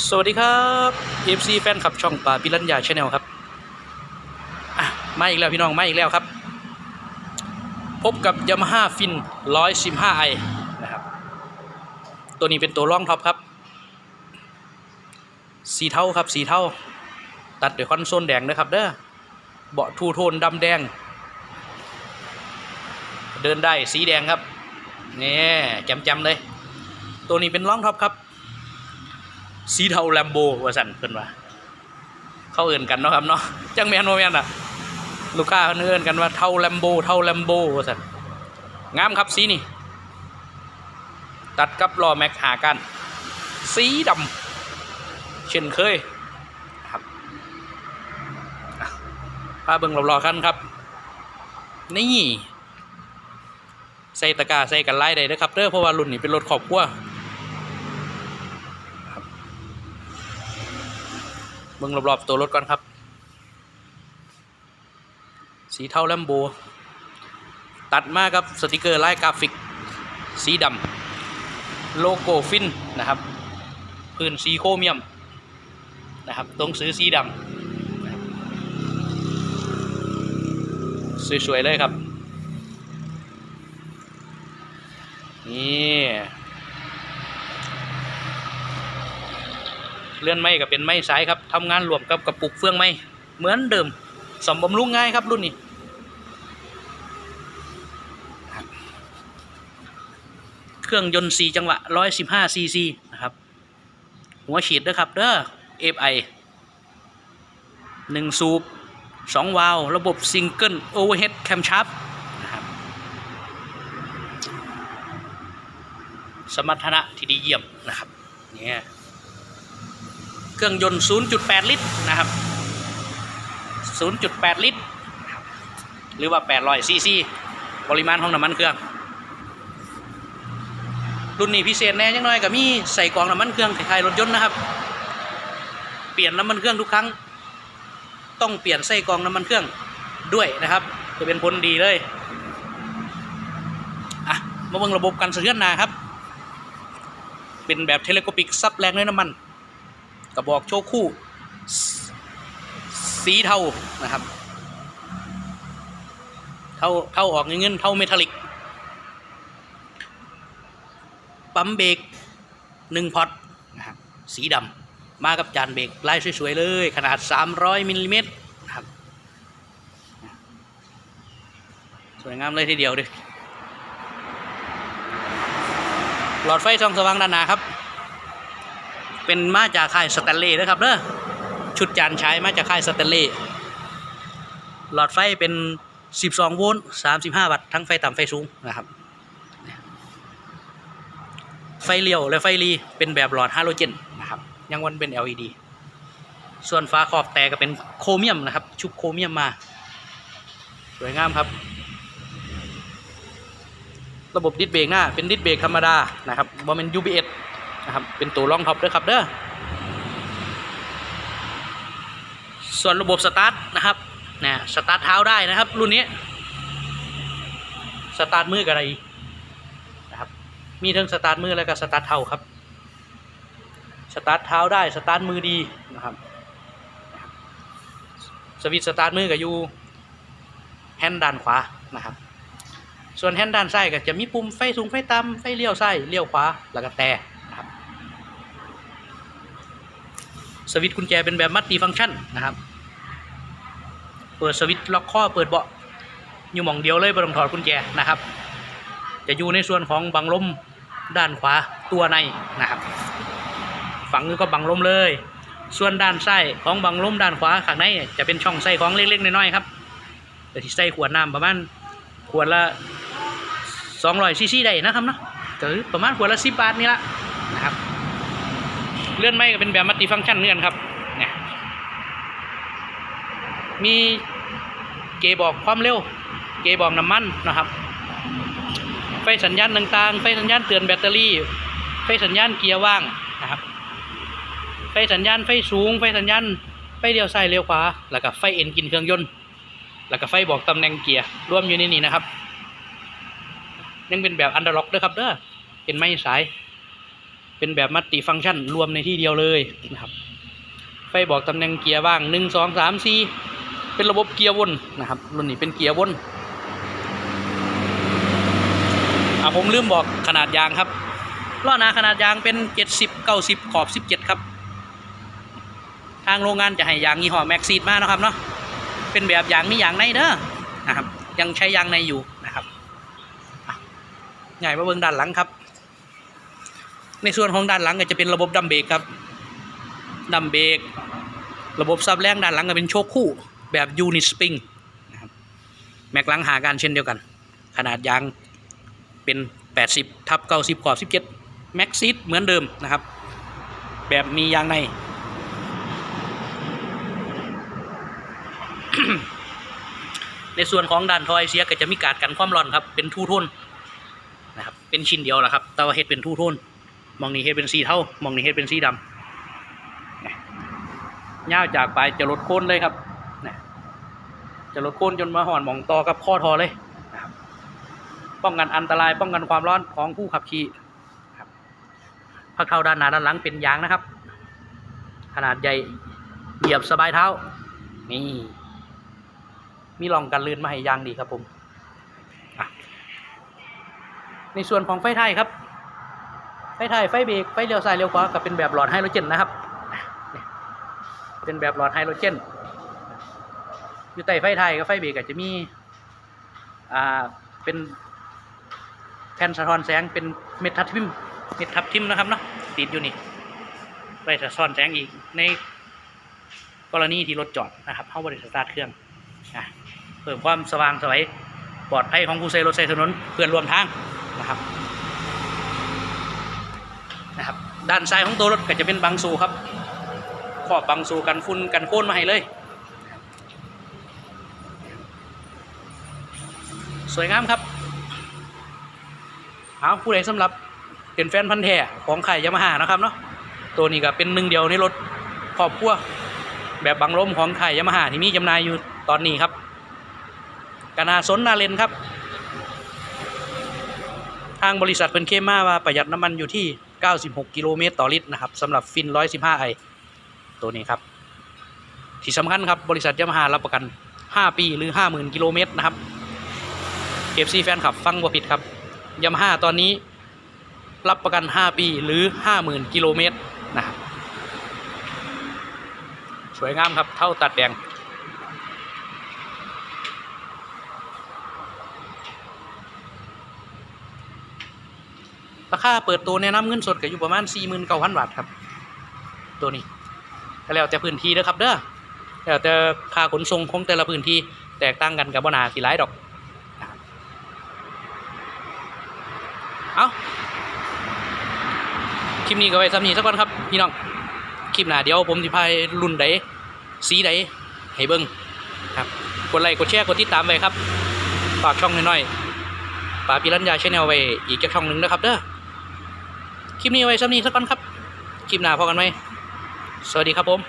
สวัสดีครับ FC แฟนคลับช่องป่าปิรัญญาชาแนลครับอะมาอีกแล้วพี่น้องมาอีกแล้วครับ พบกับ Yamaha Fin 115i นะครับ ตัวนี้เป็นตัวรองท็อปครับ สีเทาครับสีเทาตัดด้วยคอนโซลแดงนะครับเด้อเบาะทูโทนดำแดง เดินได้สีแดงครับนี่จำๆเลย ตัวนี้เป็นรองท็อปครับ สีเทาแลมโบว่าสันเพิ่นว่าเขาเอื่นกันเนาะครับเนาะจังแมนโมแมนอะ ลูกค้าเขาเอื่นกันว่าเทาแลมโบเทาแลมโบว่าสันงามครับสีนี่ตัดกับล้อแม็กหากัน สีดำเช่นเคยครับพาเบิ่งรอๆกันครับ นี่ใส่ตะกาใส่กันไล่ได้นะครับเด้อเพราะว่ารุ่นนี้เป็นรถครอบครัว บิ่งรอบๆตัวรถก่อนครับ สีเทาแลมโบ ตัดมากับสติกเกอร์ลายกราฟิก สีดำโลโก้ฟินนะครับ พื้นสีโครเมียมนะครับตรงซื้อสีดำสวยๆเลยครับ นี่ เลื่อนไม้ก็เป็นไม้สายครับทำงานรวมกับกระปุกเฟืองไม้เหมือนเดิมสมบำรุงง่ายครับรุ่นนี้เครื่องยนต์4จังหวะ115ซีซีนะครับหัวฉีดนะครับเด้อ FI 1 สูบ 2 วาล์วระบบซิงเกิลโอเวอร์เฮดแคมชาร์ปสมรรถนะที่ดีเยี่ยมนะครับเนี่ย เครื่องยนต์ 0.8 ลิตรนะครับ 0.8 ลิตร หรือว่า 800ซีซีปริมาณของน้ำมันเครื่อง รุ่นนี้พิเศษแน่ยังน้อยกับมีใส่กล่องน้ำมันเครื่องคล้ายๆรถยนต์นะครับ เปลี่ยนน้ำมันเครื่องทุกครั้ง ต้องเปลี่ยนใส่กล่องน้ำมันเครื่องด้วยนะครับ จะเป็นผลดีเลยอะมาเบิ่งระบบการสะเทือนนาครับ เป็นแบบเทเลโกปิกซับแรงด้วยน้ำมัน กระบอกโชคคู่ สีเทานะครับ เท่าเท่าออกเงินเท่าเมทัลลิก ปั๊มเบรกหนึ่งพอตนะครับสีดำมากับจานเบรกลายสวยๆเลย ขนาด 300มิลลิเมตรนะครับสวยงามเลยทีเดียวดิหลอดไฟส่องสว่างด้านหน้าครับ เป็นมาจากค่ายสแตนเลย์นะครับเด้อชุดจานใช้มาจากค่ายสแตนเลย์หลอดไฟเป็น 12 โวลต์35 วัตต์ทั้งไฟต่ำไฟสูงนะครับ ไฟเลี้ยวและไฟรีเป็นแบบหลอดฮาโลเจนนะครับ ยังวันเป็น LED ส่วนฝาขอบแต่ก็เป็นโครเมียมนะครับ ชุบโครเมียมมา สวยงามครับ ระบบดิสเบรกหน้าเป็นดิสเบรกธรรมดานะครับบ่เป็น UBS นะครับเป็นตัวรองท็อปด้วยครับเด้อส่วนระบบสตาร์ทนะครับนะสตาร์ทเท้าได้นะครับ รุ่นนี้สตาร์ทมือกับอะไรนะครับมีทั้งสตาร์ทมือแล้วก็สตาร์ทเท้าครับสตาร์ทเท้าได้สตาร์ทมือดีนะครับสวิตสตาร์ทมือกับอยู่แฮนด์ด้านขวานะครับ ส่วนแฮนด์ด้านซ้ายก็จะมีปุ่มไฟสูงไฟต่ำไฟเลี้ยวซ้ายเลี้ยวขวาแล้วก็แต่ สวิตช์กุญแจเป็นแบบมัลติฟังก์ชันนะครับ เปิดสวิตช์ล็อกข้อเปิดเบาะอยู่หม่องเดียวเลยบต้องถอดกุญแจนะครับ จะอยู่ในส่วนของบังลมด้านขวาตัวในนะครับ ฝังนี้ก็บังลมเลย ส่วนด้านซ้ายของบังลมด้านขวาข้างในจะเป็นช่องใส่ของเล็กๆน้อยๆครับเดี๋ยวที่ใส่ขวดน้ำประมาณขวดละ200ซีซีได้นะครับเนาะก็คือประมาณขวดละ10บาทนี่ละนะครับ เลื่อนไม้ก็เป็นแบบมัลติฟังก์ชันเหมือนกันครับเนี่ยมีเกบอกความเร็ว เกบอกน้ำมันนะครับ ไฟสัญญาณต่างๆ ไฟสัญญาณเตือนแบตเตอรี่ ไฟสัญญาณเกียร์ว่างนะครับ ไฟสัญญาณไฟสูง ไฟสัญญาณไฟเลี้ยวซ้ายเลี้ยวขวา แล้วก็ไฟเอ็นกินเครื่องยนต์ แล้วก็ไฟบอกตำแหน่งเกียร์รวมอยู่ในนี้นะครับ ยังเป็นแบบอันดอร์ล็อกด้วยครับเด้อเป็นไม้สาย เป็นแบบมัลติฟังก์ชันรวมในที่เดียวเลยนะครับ ไฟบอกตำแหน่งเกียร์ว่างหนึ่งสองสามสี่เป็นระบบเกียร์วนนะครับรุ่นนี้เป็นเกียร์วนอะผมลืมบอกขนาดยางครับล้อหนาขนาดยางเป็นเจ็ดสิบเก้าสิบขอบสิบเจ็ดครับ ทางโรงงานจะให้ยางยี่ห้อแม็กซีดมานะครับเนาะเป็นแบบยางมียางในเด้อนะครับ ยังใช้ยางในอยู่นะครับอะใหญ่มาเบิ่งด้านหลังครับ ในส่วนของด้านหลังก็จะเป็นระบบดัมเบรกครับดัมเบรกระบบซับแรงด้านหลังก็เป็นโชคคู่แบบยูนิสปริงนะครับแม็กหลังหาการเช่นเดียวกัน ขนาดยางเป็น 80ทับ90ขอบ17แม็กซิสเหมือนเดิมนะครับ แบบมียางใน ในส่วนของด้านทอยเสียก็จะมีการกันความร้อนครับ เป็นทูโทนนะครับเป็นชิ้นเดียวแหละครับแต่ว่าเฮ็ดเป็นทูโทน มองนี้เฮ็ดเป็นสีเทามองนี้เฮ็ดเป็นสีดำย่าวจากไปจะลดโคนเลยครับจะลดโคนจนมาห่อนมองต่อกับข้อทอเลยนะครับป้องกันอันตรายป้องกันความร้อนของผู้ขับขี่ครับพักเท้าด้านหน้าด้านหลังเป็นยางนะครับ ขนาดใหญ่เหยียบสบายเท้า นี่มีรองกันลื่นมาให้ยางดีครับผมในส่วนของไฟท้ายครับ ไฟท้ายไฟเบรกไฟเลี้ยวซ้ายเลี้ยวขวาก็เป็นแบบหลอดไฮโดรเจนนะครับ เป็นแบบหลอดไฮโดรเจน อยู่ใต้ไฟไทยกับไฟเบรกก็จะมีอ่าเป็นแผ่นสะท้อนแสงเป็นเม็ดทับทิมเม็ดทับทิมนะครับเนาะติดอยู่นี่ไฟสะท้อนแสงอีกในกรณีที่รถจอดนะครับเข้าบริษัทสตาร์ทเครื่องอะเพิ่มความสว่างสวยปลอดภัยของผู้ใช้รถใช้ถนนเพื่อนร่วมทางนะครับ นะครับด้านซ้ายของตัวรถก็จะเป็นบังซูครับขอบบังสูกันฝุ่นกันโค่นมาให้เลย สวยงามครับเอาผู้ใดสำหรับเป็นแฟนพันธุ์แท้ของไข่ยามาฮ่านะครับเนาะตัวนี้ก็เป็นหนึ่งเดียวในรถครอบครัวแบบบังลมของไข่ยามาฮ่าที่มีจำหน่ายอยู่ตอนนี้ครับกนาสนนาเลนครับ ทางบริษัทเป็นเคลมมาว่าประหยัดน้ำมันอยู่ที่ 96 กิโลเมตรต่อลิตรนะครับสำหรับฟิน 115ไอตัวนี้ครับ ที่สำคัญครับบริษัทยามาฮ่ารับประกัน 5 ปีหรือ 50,000 กิโลเมตรนะครับเอฟซีแฟนคลับฟังบ่ผิดครับยามาฮ่าตอนนี้รับประกัน 5 ปีหรือ 50,000 กิโลเมตรนะครับสวยงามครับเท่าตัดแดง ราคาเปิดตัวแนะนำเงินสดก็อยู่ประมาณ49,000บาทครับ ตัวนี้ก็แล้วแต่พื้นที่เด้อครับเด้อแล้วแต่ค่าขนส่งของแต่ละพื้นที่แตกต่างกันกับบนาสิหลายดอกนะครับเอาคลิปนี้ก็ไว้สำนีสักก่อนครับพี่น้อง คลิปหน้าเดี๋ยวผมสิพายรุ่นใดสีใดให้เบิ่งครับ กดไลค์กดแชร์กดติดตามไว้ครับ ฝากช่องน้อยๆป่าปิรัญญาชแนลไว้อีกแค่ช่องหนึ่งนะครับเด้อ คลิปนี้ไว้สำนี้สักก่อนครับ คลิปหน้าพอกันไหม สวัสดีครับผม